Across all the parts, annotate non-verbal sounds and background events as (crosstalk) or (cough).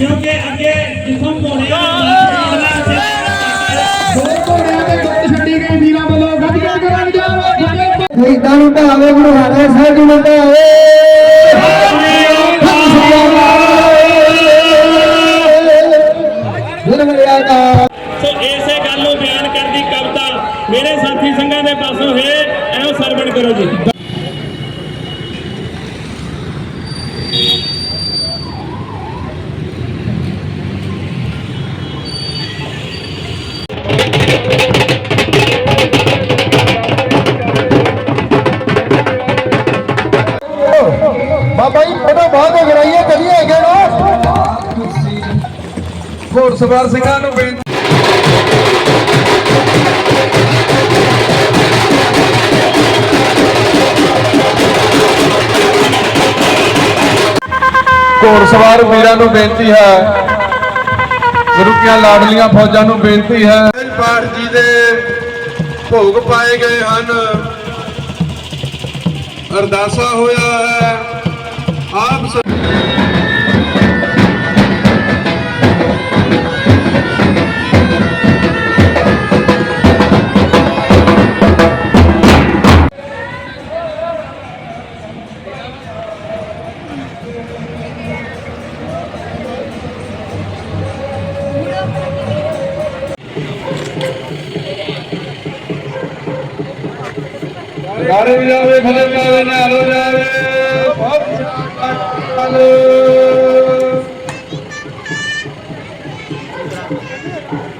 ਕਿਉਂਕਿ ਅੱਗੇ ਜਿੱਥੋਂ ਘੋੜਿਆਂ ਦਾ ਦੋ ਘੋੜਿਆਂ ਦੇ ਗੁੱਟ ਛੱਡੀ ਗਈ ਵੀਰਾਂ ਵੱਲੋਂ ਗੱਡੀਆਂ ਕਰਾਂਗੇ ਸ਼ਹੀਦਾਂ ਨੂੰ ਭਾਵੇ ਗੁਰੂ ਹਰਿ ਸਾਹਿਬ ਜੀ ਨੂੰ ਭਾਵੇ ਸੋ ਇਸੇ ਗੱਲ ਨੂੰ ਬਿਆਨ ਕਰਦੀ ਕਵਿਤਾ ਮੇਰੇ ਸਾਥੀ ਸੰਘਾਂ ਦੇ ਪਾਸੋਂ ਹੈ ਐਵੇਂ ਸਰਵਣ ਕਰੋ ਜੀ। ਬਾਬਾ ਜੀ ਫੋਟੋ ਬਾਅਦ ਹੋ ਗਰਾਈਏ ਕਦੀ ਹੈਗੇ ਨਾ। ਘੋੜਸਵਾਰ ਸਿੰਘਾਂ ਨੂੰ ਬੇਨਤੀ ਘੋੜਸਵਾਰ ਵੀਰਾਂ ਨੂੰ ਬੇਨਤੀ ਹੈ। ਗੁਰੂ ਕੀਆਂ ਲਾਡਲੀਆਂ ਫੌਜਾਂ ਨੂੰ ਬੇਨਤੀ ਹੈ। ਪਾਠ ਜੀ ਦੇ ਭੋਗ ਪਾਏ ਗਏ ਹਨ। ਅਰਦਾਸਾ ਹੋਇਆ ਹੈ। ਆਪ ਸ- ਸਾਰੇ ਵੀ ਜਾਵੇ ਫਲੇ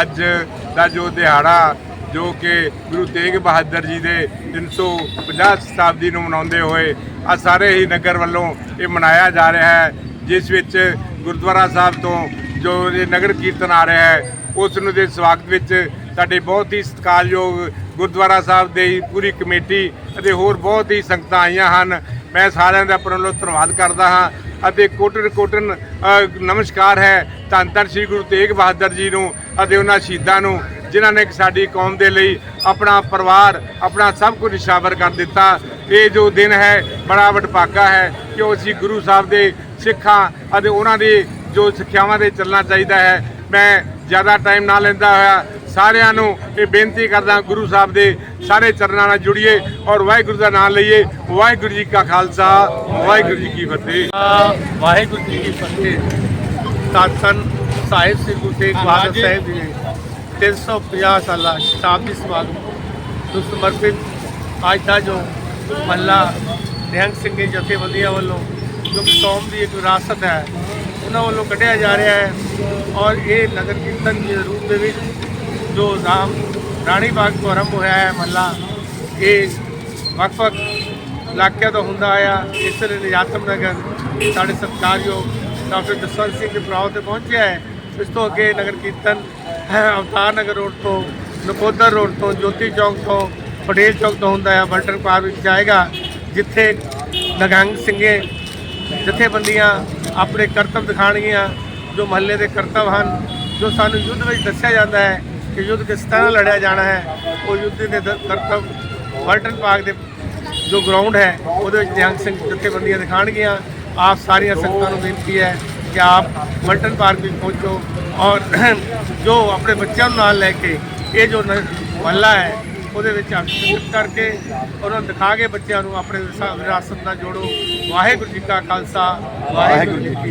ਅੱਜ ਦਾ ਜੋ ਦਿਹਾੜਾ, ਜੋ ਕਿ ਗੁਰੂ ਤੇਗ ਬਹਾਦਰ ਜੀ ਦੇ 350 ਸ਼ਤਾਬਦੀ ਨੂੰ ਮਨਾਉਂਦੇ ਹੋਏ ਆ ਸਾਰੇ ਹੀ ਨਗਰ ਵੱਲੋਂ ਇਹ ਮਨਾਇਆ ਜਾ ਰਿਹਾ ਹੈ, ਜਿਸ ਵਿੱਚ ਗੁਰਦੁਆਰਾ ਸਾਹਿਬ ਤੋਂ ਜੋ ਇਹ ਨਗਰ ਕੀਰਤਨ ਆ ਰਿਹਾ ਹੈ, ਉਸ ਨੂੰ ਦੇ ਸਵਾਗਤ ਵਿੱਚ ਸਾਡੇ ਬਹੁਤ ਹੀ ਸਤਿਕਾਰਯੋਗ ਗੁਰਦੁਆਰਾ ਸਾਹਿਬ ਦੇ ਪੂਰੀ ਕਮੇਟੀ ਅਤੇ ਹੋਰ ਬਹੁਤ ਹੀ ਸੰਗਤਾਂ ਆਈਆਂ ਹਨ। ਮੈਂ ਸਾਰਿਆਂ ਦਾ ਆਪਣਾ ਵੱਲੋਂ ਧੰਨਵਾਦ ਕਰਦਾ ਹਾਂ। ਅਤੇ ਕੋਟਨ ਕੋਟਨ ਨਮਸਕਾਰ ਹੈ ਧੰਨ ਧੰਨ ਸ੍ਰੀ ਗੁਰੂ ਤੇਗ ਬਹਾਦਰ ਜੀ ਨੂੰ ਅਤੇ ਉਹਨਾਂ ਸ਼ਹੀਦਾਂ ਨੂੰ, ਜਿਨ੍ਹਾਂ ਨੇ ਸਾਡੀ ਕੌਮ ਦੇ ਲਈ ਆਪਣਾ ਪਰਿਵਾਰ, ਆਪਣਾ ਸਭ ਕੁਝ ਨਿਸ਼ਾਵਰ ਕਰ ਦਿੱਤਾ। ਇਹ ਜੋ ਦਿਨ ਹੈ, ਬੜਾ ਵਡਭਾਗਾ ਹੈ ਕਿ ਉਹ ਅਸੀਂ ਗੁਰੂ ਸਾਹਿਬ ਦੇ ਸਿੱਖਾਂ ਅਤੇ ਉਹਨਾਂ ਦੀ ਜੋ ਸਿੱਖਿਆਵਾਂ ਦੇ ਚੱਲਣਾ ਚਾਹੀਦਾ ਹੈ। ਮੈਂ ਜ਼ਿਆਦਾ ਟਾਈਮ ਨਾ ਲੈਂਦਾ ਹੋਇਆ ਸਾਰਿਆਂ ਨੂੰ ਇਹ ਬੇਨਤੀ ਕਰਦਾ ਗੁਰੂ ਸਾਹਿਬ ਦੇ ਸਾਰੇ ਚਰਨਾਂ ਨਾਲ ਜੁੜੀਏ ਔਰ ਵਾਹਿਗੁਰੂ ਦਾ ਨਾਮ ਲਈਏ। ਵਾਹਿਗੁਰੂ ਜੀ ਕਾ ਖਾਲਸਾ ਵਾਹਿਗੁਰੂ ਜੀ ਕੀ ਫਤਿਹ। ਵਾਹਿਗੁਰੂ ਜੀ ਕੀ ਫਤਿਹ। ਸਤਸੰਗ ਸਾਹਿਬ ਸ੍ਰੀ ਗੁਰੂ ਤੇਗ ਬਹਾਦਰ ਸਾਹਿਬ ਜੀ ਦੇ 350 ਸਾਲਾ ਸ਼ਤਾਬਦੀ ਸਮਾਗਮ ਨੂੰ ਸਮਰਪਿਤ ਅੱਜ ਦਾ ਜੋ ਮਹੱਲਾ ਨਿਹੰਗ ਸਿੰਘ ਦੀ ਜਥੇਬੰਦੀਆਂ ਵੱਲੋਂ ਜੋ ਕਿ ਕੌਮ ਦੀ ਇੱਕ ਵਿਰਾਸਤ ਹੈ ਉਹਨਾਂ ਵੱਲੋਂ ਕੱਢਿਆ ਜਾ ਰਿਹਾ ਹੈ ਔਰ ਇਹ ਨਗਰ ਕੀਰਤਨ ਦੇ ਰੂਪ ਦੇ ਵਿੱਚ ਜੋ ਰਾਮ ਰਾਣੀ ਬਾਗ ਤੋਂ ਆਰੰਭ ਹੋਇਆ ਹੈ ਮਹੱਲਾ ਇਹ ਵੱਖ-ਵੱਖ ਇਲਾਕਿਆਂ ਤੋਂ ਹੁੰਦਾ ਆਇਆ। ਇਸ ਲਈ ਨਿਜਾਤਮ ਨਗਰ ਸਾਡੇ ਸਤਿਕਾਰਯੋਗ ਡਾਕਟਰ ਜਸਵੰਤ ਸਿੰਘ ਦੇ ਪ੍ਰਾਉ ਤੇ ਪਹੁੰਚਿਆ ਹੈ। ਇਸ ਤੋਂ ਅੱਗੇ ਨਗਰ ਕੀਰਤਨ ਅਵਤਾਰ ਨਗਰ ਰੋਡ ਤੋਂ, ਨਕੋਦਰ ਰੋਡ ਤੋਂ, ਜੋਤੀ ਚੌਂਕ ਤੋਂ, ਪਟੇਲ ਚੌਂਕ ਤੋਂ ਹੁੰਦਾ ਹੈ ਬਲਟਨ ਪਾਰ ਵਿੱਚ ਜਾਏਗਾ, ਜਿੱਥੇ ਨਗੰਗ ਸਿੰਘੇ ਜਥੇਬੰਦੀਆਂ ਆਪਣੇ ਕਰਤੱਵ ਦਿਖਾਣਗੀਆਂ ਜੋ ਮਹੱਲੇ ਦੇ ਕਰਤੱਵ ਹਨ, ਜੋ ਸਾਨੂੰ ਯੁੱਧ ਵਿੱਚ ਦੱਸਿਆ ਜਾਂਦਾ ਹੈ। ਕਿ ਯੁੱਧ ਕਿਸ ਤਰ੍ਹਾਂ ਲੜਿਆ ਜਾਣਾ ਹੈ, ਉਹ ਯੁੱਧ ਦੇ ਦ- ਕਰਤੱਵ ਪਾਰਕ ਦੇ ਜੋ ਗਰਾਊਂਡ ਹੈ, ਉਹਦੇ ਵਿੱਚ ਨਿਹੰਗ ਸਿੰਘ ਜਥੇਬੰਦੀਆਂ ਦਿਖਾਣਗੀਆਂ ਆਪ ਸਾਰੀਆਂ ਸੰਗਤਾਂ ਨੂੰ ਬੇਨਤੀ ਹੈ ਕਿ ਆਪ ਵਾਲਟਨ ਪਾਰਕ ਵਿੱਚ ਪਹੁੰਚੋ ਔਰ (clears throat) ਜੋ ਆਪਣੇ ਬੱਚਿਆਂ ਨੂੰ ਨਾਲ ਲੈ ਕੇ ਇਹ ਜੋ ਨ- ਮਹੱਲਾ ਹੈ, ਉਹਦੇ ਵਿੱਚ ਅੰਕਿਤ ਕਰਕੇ ਉਹਨਾਂ ਨੂੰ ਦਿਖਾ ਕੇ ਬੱਚਿਆਂ ਨੂੰ ਆਪਣੇ ਵਿਰਸਾ- ਵਿਰਾਸਤ ਨਾਲ ਜੋੜੋ। ਵਾਹਿਗੁਰੂ ਜੀ ਕਾ ਖਾਲਸਾ, ਵਾਹਿਗੁਰੂ ਜੀ ਕੀ